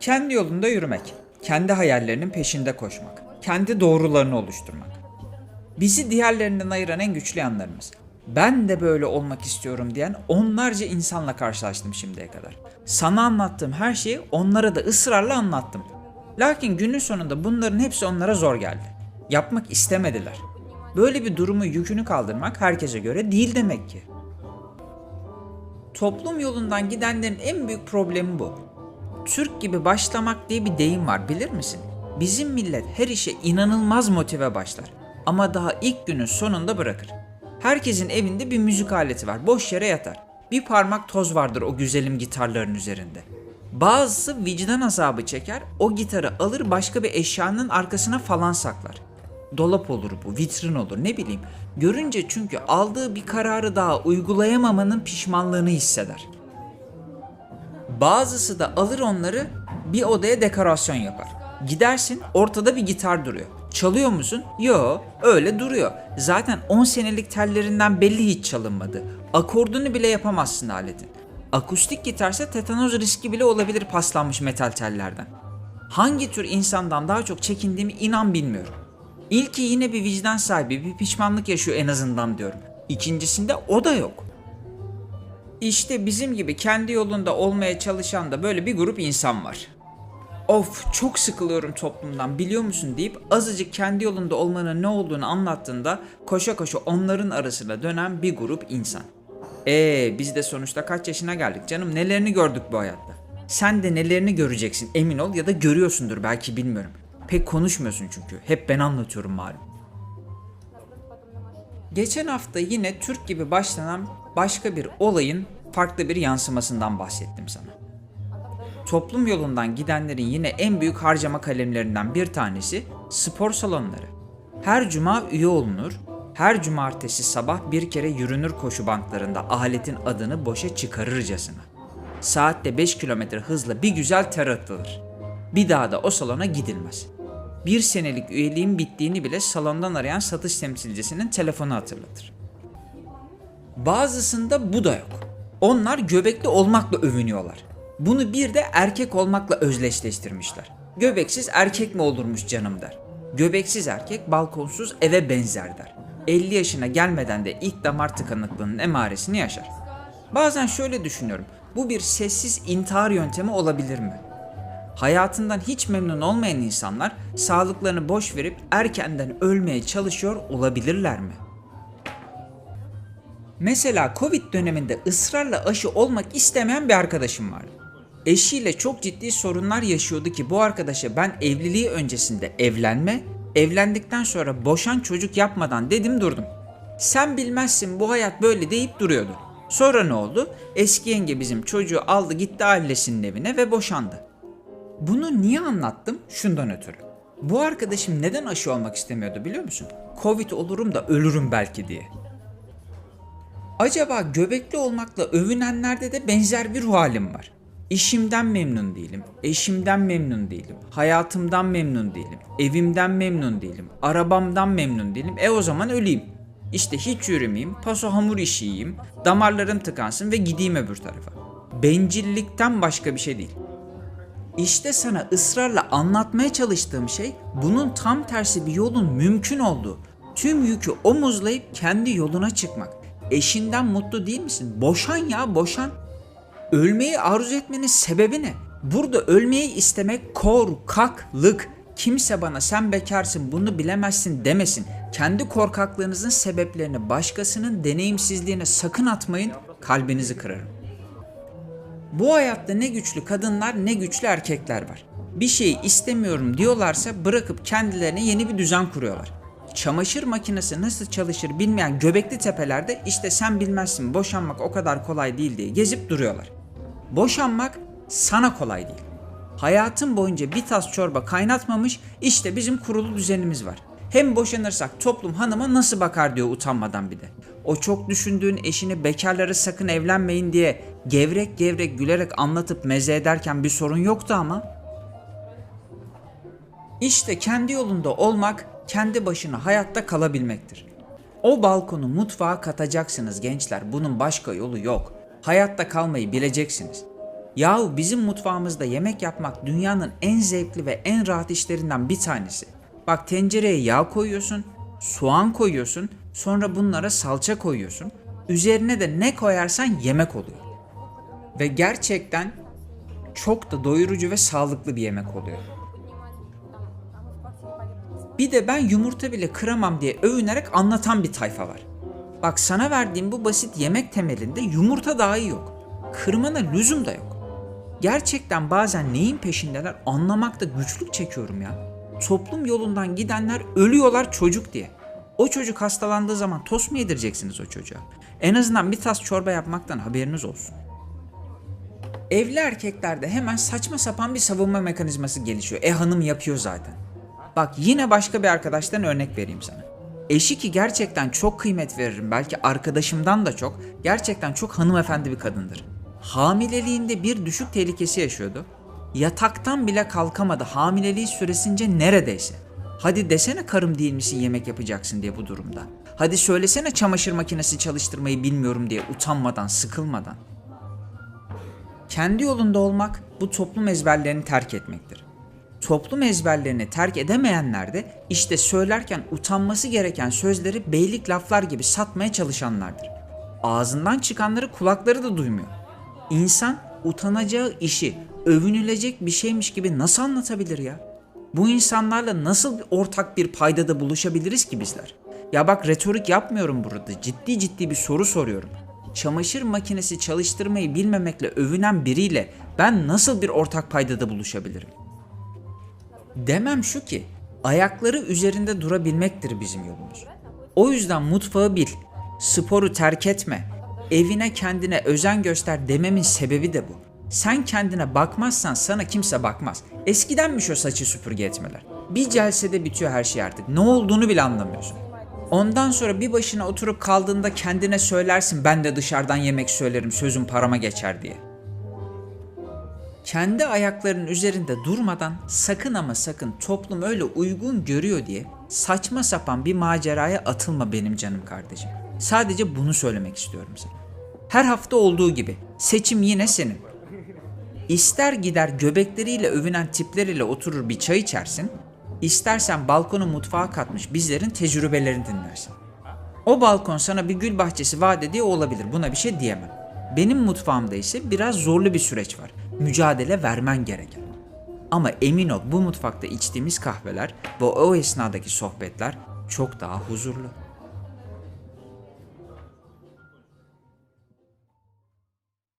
Kendi yolunda yürümek, kendi hayallerinin peşinde koşmak, kendi doğrularını oluşturmak. Bizi diğerlerinden ayıran en güçlü yanlarımız. Ben de böyle olmak istiyorum diyen onlarca insanla karşılaştım şimdiye kadar. Sana anlattığım her şeyi onlara da ısrarla anlattım. Lakin günün sonunda bunların hepsi onlara zor geldi. Yapmak istemediler. Böyle bir durumu yükünü kaldırmak herkese göre değil demek ki. Toplum yolundan gidenlerin en büyük problemi bu. Türk gibi başlamak diye bir deyim var bilir misin? Bizim millet her işe inanılmaz motive başlar. Ama daha ilk günün sonunda bırakır. Herkesin evinde bir müzik aleti var. Boş yere yatar. Bir parmak toz vardır o güzelim gitarların üzerinde. Bazısı vicdan azabı çeker, o gitarı alır başka bir eşyanın arkasına falan saklar. Dolap olur bu, vitrin olur ne bileyim. Görünce çünkü aldığı bir kararı daha uygulayamamanın pişmanlığını hisseder. Bazısı da alır onları bir odaya dekorasyon yapar. Gidersin ortada bir gitar duruyor. Çalıyor musun? Yo öyle duruyor. Zaten 10 senelik tellerinden belli hiç çalınmadı. Akordunu bile yapamazsın aletin. Akustik gitarsa tetanoz riski bile olabilir paslanmış metal tellerden. Hangi tür insandan daha çok çekindiğimi inan bilmiyorum. İlki yine bir vicdan sahibi, bir pişmanlık yaşıyor en azından diyorum. İkincisinde o da yok. İşte bizim gibi kendi yolunda olmaya çalışan da böyle bir grup insan var. Of çok sıkılıyorum toplumdan biliyor musun deyip azıcık kendi yolunda olmanın ne olduğunu anlattığında koşa koşa onların arasına dönen bir grup insan. Ee biz de sonuçta kaç yaşına geldik canım nelerini gördük bu hayatta. Sen de nelerini göreceksin emin ol ya da görüyorsundur belki bilmiyorum. Pek konuşmuyorsun çünkü hep ben anlatıyorum malum. Geçen hafta yine Türk gibi başlanan başka bir olayın farklı bir yansımasından bahsettim sana. Toplum yolundan gidenlerin yine en büyük harcama kalemlerinden bir tanesi spor salonları. Her cuma üye olunur, her cumartesi sabah bir kere yürünür koşu banklarında aletin adını boşa çıkarırcasına. Saatte 5 kilometre hızla bir güzel ter atılır. Bir daha da o salona gidilmez. Bir senelik üyeliğin bittiğini bile salondan arayan satış temsilcisinin telefonu hatırlatır. Bazısında bu da yok. Onlar göbekli olmakla övünüyorlar. Bunu bir de erkek olmakla özdeşleştirmişler. Göbeksiz erkek mi olurmuş canım der. Göbeksiz erkek balkonsuz eve benzer der. 50 yaşına gelmeden de ilk damar tıkanıklığının emaresini yaşar. Bazen şöyle düşünüyorum. Bu bir sessiz intihar yöntemi olabilir mi? Hayatından hiç memnun olmayan insanlar sağlıklarını boş verip erkenden ölmeye çalışıyor olabilirler mi? Mesela Covid döneminde ısrarla aşı olmak istemeyen bir arkadaşım vardı. Eşiyle çok ciddi sorunlar yaşıyordu ki bu arkadaşa ben evliliği öncesinde evlenme, evlendikten sonra boşan çocuk yapmadan dedim durdum. Sen bilmezsin bu hayat böyle deyip duruyordu. Sonra ne oldu? Eski yenge bizim çocuğu aldı gitti ailesinin evine ve boşandı. Bunu niye anlattım? Şundan ötürü. Bu arkadaşım neden aşı olmak istemiyordu biliyor musun? Covid olurum da ölürüm belki diye. Acaba göbekli olmakla övünenlerde de benzer bir ruh halim var. İşimden memnun değilim, eşimden memnun değilim, hayatımdan memnun değilim, evimden memnun değilim, arabamdan memnun değilim. E o zaman öleyim. İşte hiç yürümeyeyim, paso hamur işi yiyeyim, damarlarım tıkansın ve gideyim öbür tarafa. Bencillikten başka bir şey değil. İşte sana ısrarla anlatmaya çalıştığım şey bunun tam tersi bir yolun mümkün olduğu. Tüm yükü omuzlayıp kendi yoluna çıkmak. Eşinden mutlu değil misin? Boşan ya boşan. Ölmeyi arzu etmenin sebebi ne? Burada ölmeyi istemek korkaklık. Kimse bana sen bekarsın bunu bilemezsin demesin. Kendi korkaklığınızın sebeplerini başkasının deneyimsizliğine sakın atmayın. Kalbinizi kırarım. Bu hayatta ne güçlü kadınlar ne güçlü erkekler var. Bir şeyi istemiyorum diyorlarsa bırakıp kendilerine yeni bir düzen kuruyorlar. Çamaşır makinesi nasıl çalışır bilmeyen göbekli tepelerde işte sen bilmezsin boşanmak o kadar kolay değil diye gezip duruyorlar. Boşanmak sana kolay değil. Hayatın boyunca bir tas çorba kaynatmamış işte bizim kurulu düzenimiz var. Hem boşanırsak toplum hanıma nasıl bakar diyor utanmadan bir de. O çok düşündüğün eşini bekarları sakın evlenmeyin diye gevrek gevrek gülerek anlatıp meze ederken bir sorun yoktu ama. İşte kendi yolunda olmak kendi başına hayatta kalabilmektir. O balkonu mutfağa katacaksınız gençler. Bunun başka yolu yok. Hayatta kalmayı bileceksiniz. Yahu bizim mutfağımızda yemek yapmak dünyanın en zevkli ve en rahat işlerinden bir tanesi. Bak tencereye yağ koyuyorsun, soğan koyuyorsun, sonra bunlara salça koyuyorsun. Üzerine de ne koyarsan yemek oluyor. Ve gerçekten çok da doyurucu ve sağlıklı bir yemek oluyor. Bir de ben yumurta bile kıramam diye övünerek anlatan bir tayfa var. Bak sana verdiğim bu basit yemek temelinde yumurta dahi yok. Kırmana lüzum da yok. Gerçekten bazen neyin peşindeler anlamakta güçlük çekiyorum ya. Toplum yolundan gidenler ölüyorlar çocuk diye. O çocuk hastalandığı zaman tost mu yedireceksiniz o çocuğa? En azından bir tas çorba yapmaktan haberiniz olsun. Evli erkeklerde hemen saçma sapan bir savunma mekanizması gelişiyor. E hanım yapıyor zaten. Bak yine başka bir arkadaştan örnek vereyim sana. Eşi ki gerçekten çok kıymet veririm. Belki arkadaşımdan da çok. Gerçekten çok hanımefendi bir kadındır. Hamileliğinde bir düşük tehlikesi yaşıyordu. Yataktan bile kalkamadı hamileliği süresince neredeyse. Hadi desene karım değil misin yemek yapacaksın diye bu durumda. Hadi söylesene çamaşır makinesi çalıştırmayı bilmiyorum diye utanmadan, sıkılmadan. Kendi yolunda olmak bu toplum ezberlerini terk etmektir. Toplum ezberlerini terk edemeyenler de işte söylerken utanması gereken sözleri beylik laflar gibi satmaya çalışanlardır. Ağzından çıkanları kulakları da duymuyor. İnsan utanacağı işi övünülecek bir şeymiş gibi nasıl anlatabilir ya? Bu insanlarla nasıl bir ortak bir paydada buluşabiliriz ki bizler? Ya bak retorik yapmıyorum burada. Ciddi ciddi bir soru soruyorum. Çamaşır makinesi çalıştırmayı bilmemekle övünen biriyle ben nasıl bir ortak paydada buluşabilirim? Demem şu ki ayakları üzerinde durabilmektir bizim yolumuz. O yüzden mutfağı bil, sporu terk etme, evine kendine özen göster dememin sebebi de bu. Sen kendine bakmazsan sana kimse bakmaz. Eskidenmiş o saçı süpürge etmeler. Bir celsede bitiyor her şey artık. Ne olduğunu bile anlamıyorsun. Ondan sonra bir başına oturup kaldığında kendine söylersin ben de dışarıdan yemek söylerim sözüm parama geçer diye kendi ayaklarının üzerinde durmadan sakın ama sakın toplum öyle uygun görüyor diye saçma sapan bir maceraya atılma benim canım kardeşim. Sadece bunu söylemek istiyorum sana. Her hafta olduğu gibi seçim yine senin. İster gider göbekleriyle övünen tipleriyle oturur bir çay içersin, istersen balkonu mutfağa katmış bizlerin tecrübelerini dinlersin. O balkon sana bir gül bahçesi vaat ediyor olabilir. Buna bir şey diyemem. Benim mutfağımda ise biraz zorlu bir süreç var. Mücadele vermen gereken. Ama emin ol bu mutfakta içtiğimiz kahveler ve o esnadaki sohbetler çok daha huzurlu.